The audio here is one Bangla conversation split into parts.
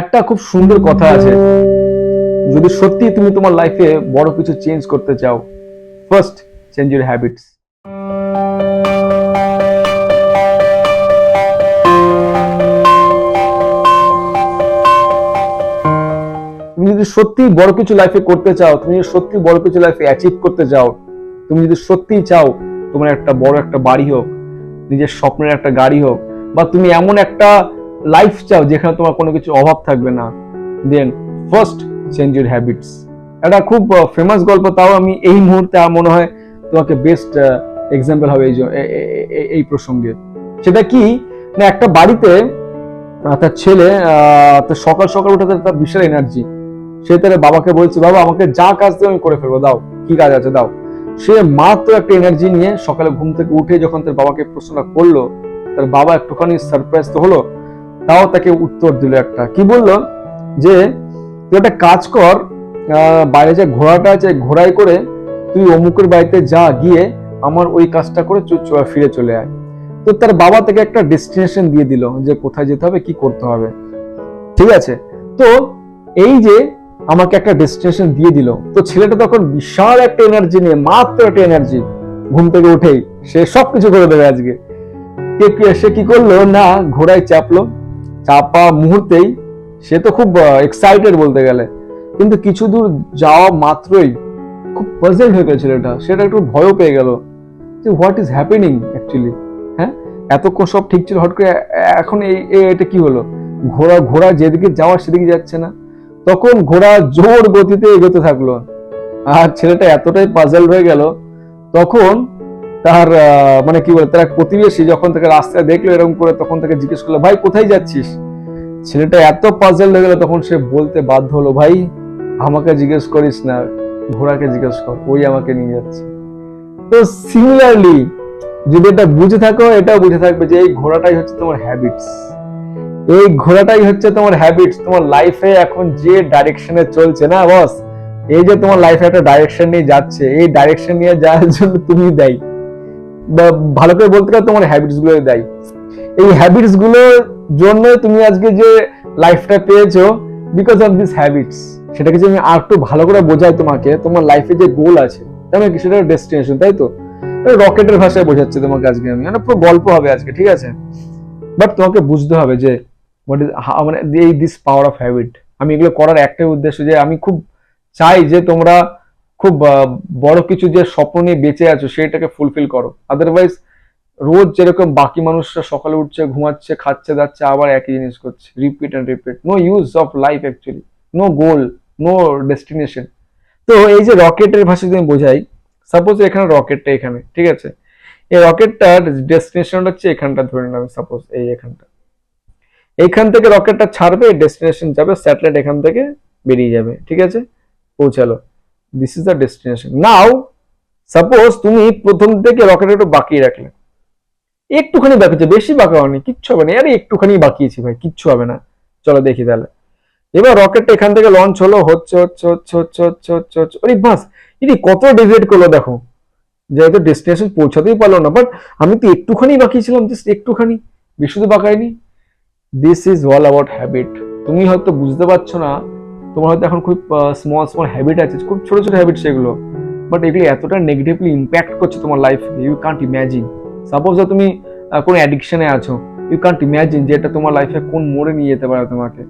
একটা খুব সুন্দর কথা আছে। যদি সত্যি তুমি তোমার লাইফে বড় কিছু চেঞ্জ করতে চাও ফার্স্ট চেঞ্জ ইউর হ্যাবিটস তুমি যদি সত্যি বড় কিছু লাইফে করতে চাও, তুমি যদি সত্যি বড় কিছু লাইফে অ্যাচিভ করতে চাও, তুমি যদি সত্যিই চাও তোমার একটা বড় একটা বাড়ি হোক, নিজের স্বপ্নের একটা গাড়ি হোক, বা তুমি এমন একটা লাইফ চাও, যেখানে তোমার কোনো কিছু অভাব থাকবে না then first change your habits একটা খুব ফেমাস গল্প, তাও আমি এই মুহূর্তে মনে হয় তোমাকে বেস্ট এক্সাম্পল হবে এই প্রসঙ্গে। সেটা কি? না, একটা বাড়িতে তার ছেলে তার সকাল সকাল উঠে তার তার বিশাল এনার্জি সে তার বাবাকে বলছে, বাবা, আমাকে যা কাজ দেবে আমি করে ফেলব, দাও, কি কাজ আছে, দাও। সে মাত্র একটা এনার্জি নিয়ে সকালে ঘুম থেকে উঠে যখন তার বাবাকে প্রশ্নটা করল, তার বাবা একটুখানি সারপ্রাইজ তো হলো তাও তাকে উত্তর দিল একটা। কি বলল? যে, তুই একটা কাজ কর বাইরে যে ঘোড়াটা আছে, ঘোড়ায় করে তুই অমুকের বাড়িতে যা, গিয়ে আমার ওই কাজটা করে ফিরে চলে আয়। তো তার বাবা তাকে একটা ডেস্টিনেশন দিয়ে দিল, যে কোথায় যেতে হবে, কি করতে হবে। ঠিক আছে? তো এই যে আমাকে একটা ডেস্টিনেশন দিয়ে দিল, তো ছেলেটা তখন বিশাল একটা এনার্জি নিয়ে, মাত্র একটা এনার্জি ঘুম থেকে উঠেই। সে সবকিছু করে দেবে আজকে। সে কি করল? না, ঘোড়ায় চাপলো। চাপা মুহূর্তেই, সে তো খুব এক্সাইটেড বলতে গেলে। কিন্তু কিছু দূর যাওয়া মাত্রই খুব পাজেল হয়ে গেল ছেলেটা সেটা একটু ভয়ও পেয়ে গেল যে হোয়াট ইজ হ্যাপেনিং অ্যাকচুয়ালি হ্যাঁ? এতক্ষণ সব ঠিক ছিল হট করে এখন এই এটা কি হলো? ঘোড়া ঘোড়া যেদিকে যাওয়ার সেদিকে যাচ্ছে না। তখন ঘোড়া জোর গতিতে এগোতে থাকল। আর ছেলেটা এতটাই পাজল হয়ে গেল, তখন তার মানে কি বলে, তার এক প্রতিবেশী যখন তাকে রাস্তায় দেখল এরকম করে, তখন তাকে জিজ্ঞেস করল, ভাই, কোথায় যাচ্ছিস? ছেলেটা এত পাজল হয়ে গেল, তখন সে বলতে বাধ্য হলো, ভাই, আমাকে জিজ্ঞেস করিস না, ঘোড়াকে জিজ্ঞেস কর, ওই আমাকে নিয়ে যাচ্ছে। তো সিমিলারলি যদি এটা বুঝে থাকো, এটাও বুঝে থাকবে যে এই ঘোড়াটাই হচ্ছে তোমার হ্যাবিটস এই ঘোড়াটাই হচ্ছে তোমার হ্যাবিটস তোমার লাইফে এখন যে ডাইরেকশনে চলছে না বস এই যে তোমার লাইফে একটা ডাইরেকশন নিয়ে যাচ্ছে, এই ডাইরেকশন নিয়ে যাওয়ার জন্য তুমি দেয়। ভালো করে বলতে গেলে তোমার হ্যাবিটসগুলো দেয়। এই হ্যাবিটসগুলোর জন্য তুমি আজকে যে লাইফটা পেয়েছ বিকজ অফ দিস হ্যাবিটস সেটাকে যদি আমি আর একটু ভালো করে বোঝাই তোমাকে, তোমার লাইফে যে গোল আছে, তার মানে কি? সেটা ডেস্টিনেশন তাই তো? রকেটের ভাষায় বোঝাচ্ছি তোমাকে আজকে আমি মানে পুরো গল্প হবে আজকে, ঠিক আছে? বাট তোমাকে বুঝতে হবে যে হোয়াট ইজ মানে এই দিস পাওয়ার অফ হ্যাবিট আমি এগুলো করার একটাই উদ্দেশ্য যে, আমি খুব চাই যে তোমরা খুব বড় কিছু যে স্বপ্ন নিয়ে বেঁচে আছো সেটাকে ফুলফিল করো। আদারওয়াইজ রোজ যেরকম বাকি মানুষরা সকালে উঠছে, ঘুমাচ্ছে, খাচ্ছে, দাচ্ছে, আবার একই জিনিস করছে। Repeat and repeat no use of life actually no goal no destination তো এই যে রকেটের ভাষা যদি আমি বোঝাই সাপোজ এখানে রকেটটা এখানে, ঠিক আছে? এই রকেটটার ডেস্টিনেশন হচ্ছে এখানটা ধরে নিলাম সাপোজ এই এখানটা। এইখান থেকে রকেটটা ছাড়বে ডেস্টিনেশন যাবে স্যাটেলাইট এখান থেকে বেরিয়ে যাবে, ঠিক আছে? পৌঁছালো। This is the destination now suppose তুমি প্রথম থেকে রকেট একটু বাকিয়ে রাখলে। একটুখানি বাকি আছে বেশি বাঁকা হয়নি, কিচ্ছু হবে না। আরে, একটুখানি বাকিয়েছি ভাই, কিচ্ছু হবে না। চলো দেখি তাহলে। এবার রকেটটা এখান থেকে লঞ্চ হলো, হচ্ছে হচ্ছে হচ্ছে হচ্ছে হচ্ছে হচ্ছে হচ্ছে। আরে, বাস ইনি কত ডিভাইড করল দেখো। যেহেতু ডেস্টিনেশন পৌঁছাতেই পারল না বাট আমি তো একটুখানি বাকি ছিলাম জাস্ট একটুখানি। বেশি তো বাকাইনি this is all about habit তুমি হয়তো বুঝতে পারছ না তোমার হয়তো এখন খুব স্মল স্মল হ্যাবিট আছে, খুব ছোট ছোট হ্যাবিট সেগুলো বাট এগুলো এতটা নেগেটিভলি ইম্প্যাক্ট করছে তোমার life you can't imagine suppose তুমি কোনো অ্যাডিকশনে আছো ইউ কান্ট ইম্যাজিন যে এটা তোমার লাইফে কোন মোড়ে নিয়ে যেতে পারে তোমাকে।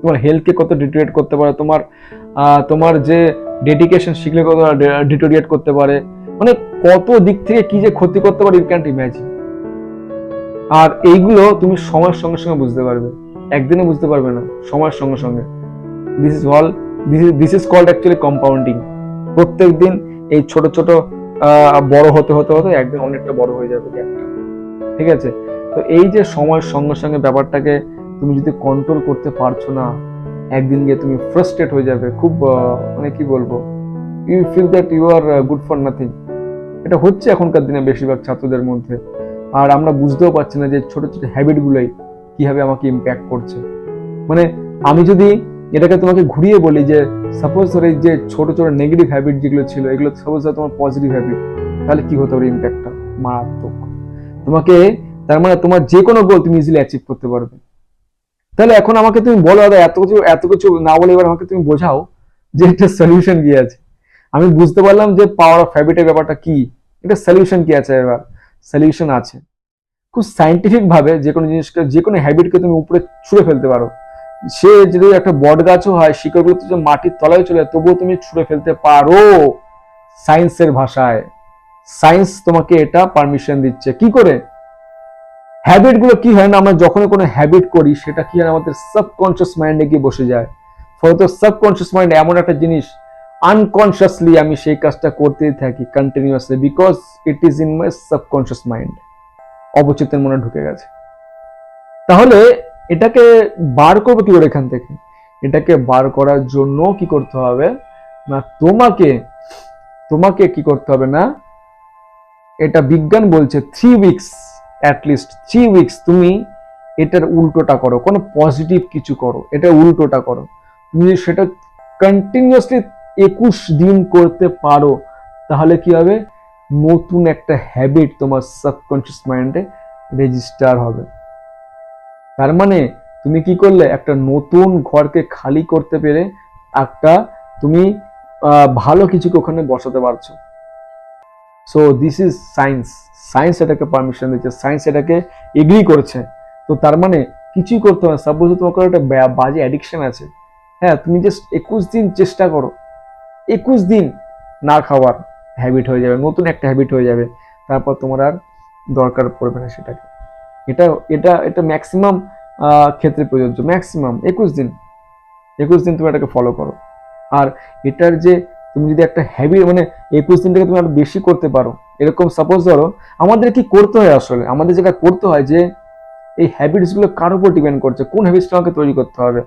তোমার হেলথকে কত ডিটোরিয়েট করতে পারে, তোমার তোমার যে ডেডিকেশন শিখলে কত ডিটোরিয়েট করতে পারে। মানে কত দিক থেকে কি যে ক্ষতি করতে পারে ইউ ক্যান্ট ইম্যাজিন আর এইগুলো তুমি সময়ের সঙ্গে সঙ্গে বুঝতে পারবে। একদিনে বুঝতে পারবে না, সময়ের সঙ্গে সঙ্গে। This is all this is called actually compounding প্রত্যেক দিন এই ছোট ছোট বড় হতে হতে হতে একদিন অনেকটা বড় হয়ে যাবে ঠিক আছে? তো এই যে সময়ের সঙ্গে সঙ্গে ব্যাপারটাকে তুমি যদি কন্ট্রোল করতে পারছ না, একদিন গিয়ে তুমি ফ্রাস্ট্রেট হয়ে যাবে। খুব মানে কি বলব? You feel that you are good for nothing এটা হচ্ছে এখনকার দিনে বেশিরভাগ ছাত্রদের মধ্যে। আর আমরা বুঝতেও পারছি না যে ছোট ছোট হ্যাবিটগুলোই কীভাবে আমাকে ইম্প্যাক্ট করছে। মানে আমি যদি এটাকে তোমাকে ঘুরিয়ে বলি যে সাপোজ ধর এই যে ছোট ছোট নেগেটিভ হ্যাবিট যেগুলো ছিল, এগুলো সাপোজ ধর তোমার পজিটিভ হ্যাবিট তাহলে কি হতে পারে ইম্প্যাক্টটা মারাত্মক। তোমাকে তার মানে তোমার যে কোনো গোল তুমি ইজিলি অ্যাচিভ করতে পারবে। তাহলে এখন আমাকে তুমি বলো, দাদা, এত কিছু এত কিছু না বলে এবার আমাকে তুমি বোঝাও যে এটা সলিউশন কি আছে। আমি বুঝতে পারলাম যে পাওয়ার অফ হ্যাবিটের ব্যাপারটা কি। এটা সলিউশন কি আছে এবার? সলিউশন আছে। খুব সাইন্টিফিক ভাবে যে কোনো জিনিসকে, যে কোনো হ্যাবিটকে তুমি উপরে ছুঁড়ে ফেলতে পারো। সে যদি একটা বট গাছও হয় শিকড়গুলো তো মাটির তলায় চলে যায়, তবুও তুমি ছুঁড়ে ফেলতে পারো। সায়েন্সের ভাষায়। সায়েন্স তোমাকে এটা পারমিশন দিচ্ছে। কি করে? হ্যাবিটগুলো কি হয় না, আমরা যখন কোনো হ্যাবিট করি, সেটা কি হয় আমাদের সাবকনসিয়াস মাইন্ডে গিয়ে বসে যায়। ফলত সাবকনসিয়াস মাইন্ড এমন একটা জিনিস আনকনসিয়াসলি আমি সেই কাজটা করতেই থাকি continuously because it is in my subconscious mind অবচেতন মনে ঢুকে গেছে। তাহলে এটাকে বার করব কি করে এখান থেকে? এটাকে বার করার জন্য কি করতে হবে? না, তোমাকে তোমাকে কি করতে হবে না? এটা বিজ্ঞান বলছে three weeks at least three weeks তুমি এটার উল্টোটা করো, কোনো পজিটিভ কিছু করো, এটা উল্টোটা করো। তুমি যদি সেটা কন্টিনিউয়াসলি একুশ দিন করতে পারো, তাহলে কি হবে? নতুন একটা হ্যাবিট তোমার সাবকনশিয়াস মাইন্ডে রেজিস্টার হবে। তার মানে তুমি কি করলে? একটা নতুন ঘরকে খালি করতে পেরে একটা তুমি ভালো কিছুকে ওখানে বসাতে পারছ? So this is science science এটাকে পারমিশন দিচ্ছে। সায়েন্স এটাকে এগ্রি করছে। তো তার মানে কিছুই করতে হবে সাপোজ তোমার কোনো একটা বাজে অ্যাডিকশন আছে। হ্যাঁ তুমি জাস্ট একুশ দিন চেষ্টা করো। একুশ দিন না খাওয়ার হ্যাবিট হয়ে যাবে। নতুন একটা হ্যাবিট হয়ে যাবে। তারপর তোমার আর দরকার পড়বে না সেটাকে। এটা এটা এটা ম্যাক্সিমাম ক্ষেত্রে প্রযোজ্য। ম্যাক্সিমাম একুশ দিন। একুশ দিন তুমি এটাকে ফলো করো। আর এটার যে তুমি যদি একটা হ্যাবি মানে একুশ দিনটাকে তুমি আরও বেশি করতে পারো, এরকম সাপোজ ধরো, আমাদের কি করতে হয় আসলে? আমাদের যেটা করতে হয় যে, এই হ্যাবিটসগুলো কার উপর ডিপেন্ড করছে? কোন হ্যাবিটসটা আমাকে তৈরি করতে হবে?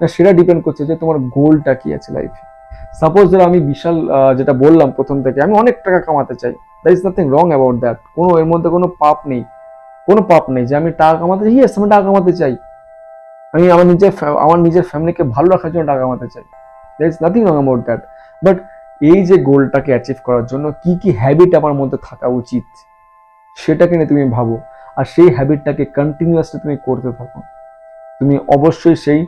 না, সেটা ডিপেন্ড করছে যে তোমার গোলটা কি আছে লাইফে সাপোজ ধরো আমি বিশাল যেটা বললাম প্রথম থেকে, আমি অনেক টাকা কামাতে চাই। That is nothing wrong about that কোনো, এর মধ্যে কোনো পাপ নেই। কোনো পাপ নেই যে আমি টাকা কামাতে চাই আমি টাকা কামাতে চাই। আমি আমার নিজের আমার নিজের ফ্যামিলিকে ভালো রাখার জন্য টাকা কামাতে চাই। That is nothing wrong about that but এই যে গোলটাকে অ্যাচিভ করার জন্য কি কি হ্যাবিট আমার মধ্যে থাকা উচিত, সেটাকে নিয়ে তুমি ভাবো। আর সেই হ্যাবিটটাকে কন্টিনিউয়াসলি তুমি করতে থাকো। তুমি অবশ্যই সেই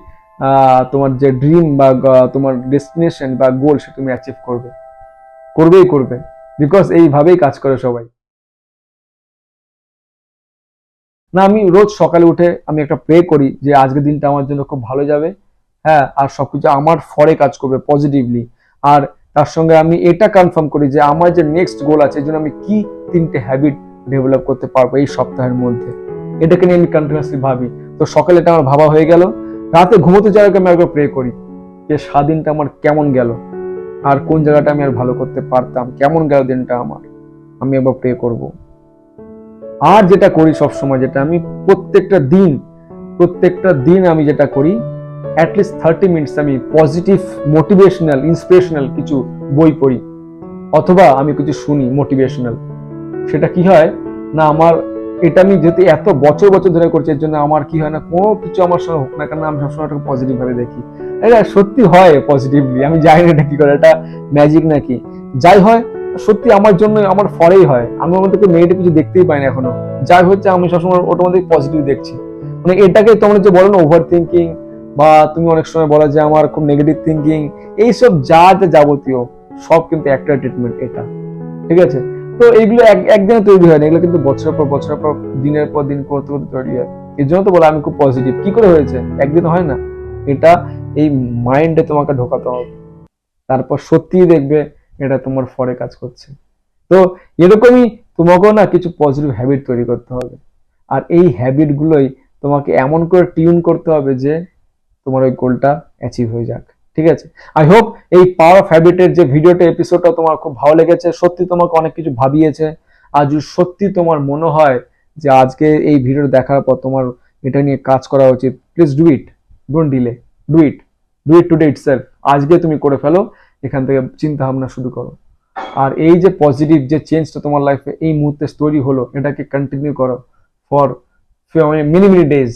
তোমার যে ড্রিম বা তোমার ডেস্টিনেশন বা গোল সেটা তুমি অ্যাচিভ করবে। করবেই করবে। বিকজ এইভাবেই কাজ করে সবাই। না, আমি রোজ সকালে উঠে আমি একটা প্রে করি যে আজকের দিনটা আমার জন্য খুব ভালো যাবে। হ্যাঁ আর সবকিছু আমার ফরে কাজ করবে পজিটিভলি আর তার সঙ্গে আমি এটা কনফার্ম করি যে আমার যে নেক্সট গোল আছে এই জন্য আমি কি তিনটে হ্যাবিট ডেভেলপ করতে পারব এই সপ্তাহের মধ্যে। এটাকে নিয়ে আমি কন্টিনিউসলি ভাবি। তো সকালে এটা আমার ভাবা হয়ে গেল। রাতে ঘুমোতে যাওয়ার আগে আমি একবার প্রে করি যে সারাদিনটা আমার কেমন গেল? আর কোন জায়গাটা আমি আর ভালো করতে পারতাম? কেমন গেল দিনটা আমার? আমি একবার প্রে করব। আর যেটা করি সব সময় যেটা আমি প্রত্যেকটা দিন প্রত্যেকটা দিন আমি যেটা করি অ্যাটলিস্ট থার্টি মিনিটস আমি পজিটিভ মোটিভেশনাল ইন্সপিরেশনাল কিছু বই পড়ি, অথবা আমি কিছু শুনি মোটিভেশনাল সেটা কি হয়? না, আমার এটা আমি যেহেতু এত বছর বছর ধরে করছি, এর জন্য আমার কি হয় না, কোনো কিছু আমার সঙ্গে হোক না কেন, আমি সবসময় এটাকে পজিটিভ ভাবে দেখি। এটা সত্যি হয় পজিটিভলি আমি জানি না এটা কি করে, এটা ম্যাজিক নাকি। যাই হয় সত্যি আমার জন্য, আমার ফরেই হয়। আমি আমার থেকে নেগেটিভ কিছু দেখতেই পাই না এখনও। যাই হচ্ছে আমি সবসময় অটোমেটিক পজিটিভ দেখছি। মানে এটাকে তোমরা যে বলো না ওভার থিঙ্কিং বা তুমি অনেক সময় বলো যে আমার খুব নেগেটিভ থিঙ্কিং এইসব যা যা যাবতীয়, সব কিন্তু একটা ট্রিটমেন্ট এটা। ঠিক আছে? তো এইগুলো একদিনে তৈরি হয় না এগুলো কিন্তু বছরের পর বছরের পর, দিনের পর দিন করতে করতে তৈরি হয়। এর জন্য তো বলো আমি খুব পজিটিভ কি করে হয়েছে? একদিন হয় না। এটা এই মাইন্ডে তোমাকে ঢোকাতে হবে। তারপর সত্যিই দেখবে এটা তোমার ফরে কাজ করছে। তো এরকমই তোমাকেও না কিছু পজিটিভ হ্যাবিট তৈরি করতে হবে। আর এই হ্যাবিট গুলোই তোমাকে এমন করে টিউন করতে হবে যে তোমার ওই গোলটা অ্যাচিভ হয়ে যাক। ঠিক আছে? আই হোপ এই পাওয়ার অফ হ্যাবিটের যে ভিডিওটা এপিসোডটা তোমার খুব ভালো লেগেছে। সত্যি তোমাকে অনেক কিছু ভাবিয়েছে। আজ সত্যি তোমার মনে হয় যে আজকে এই ভিডিও দেখার পর তোমার এটা নিয়ে কাজ করা উচিত please do it don't delay do it do it today itself আজকে তুমি করে ফেলো। এখান থেকে চিন্তা ভাবনা শুরু করো। আর এই যে পজিটিভ যে চেঞ্জটা তোমার লাইফে এই মুহূর্তে তৈরি হলো, এটাকে কন্টিনিউ করো ফর মিনি মিনি ডেজ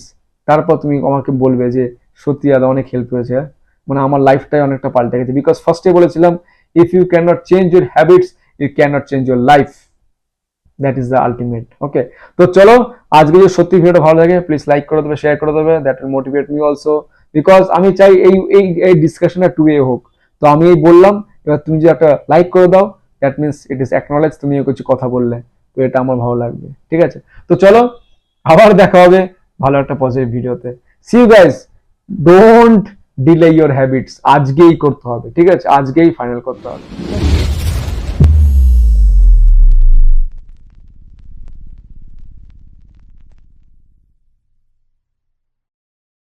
তারপর তুমি আমাকে বলবে যে, সত্যি দাদা, অনেক হেল্প হয়েছে। হ্যাঁ? মানে আমার লাইফটাই অনেকটা পাল্টে গেছে। বিকজ ফার্স্টে বলেছিলাম if you can not change your habits you can not change your life that is the ultimate okay তো চলো, আজকে যদি সত্যি ভিডিওটা ভালো লাগে প্লিজ লাইক করে দেবে শেয়ার করে দেবে। That will motivate me also because আমি চাই এই এই ডিসকাশনটা টু এ হোক। তো আমি এই বললাম, এবার তুমি যদি একটা লাইক করে দাও that means it is acknowledge তুমিও কিছু কথা বললে, তো এটা আমার ভালো লাগবে, ঠিক আছে? তো চলো, আবার দেখা হবে ভালো একটা পজিটিভ ভিডিওতে। See you guys don't delay your habits আজকেই করতে হবে, ঠিক আছে? আজকেই ফাইনাল করতে হবে।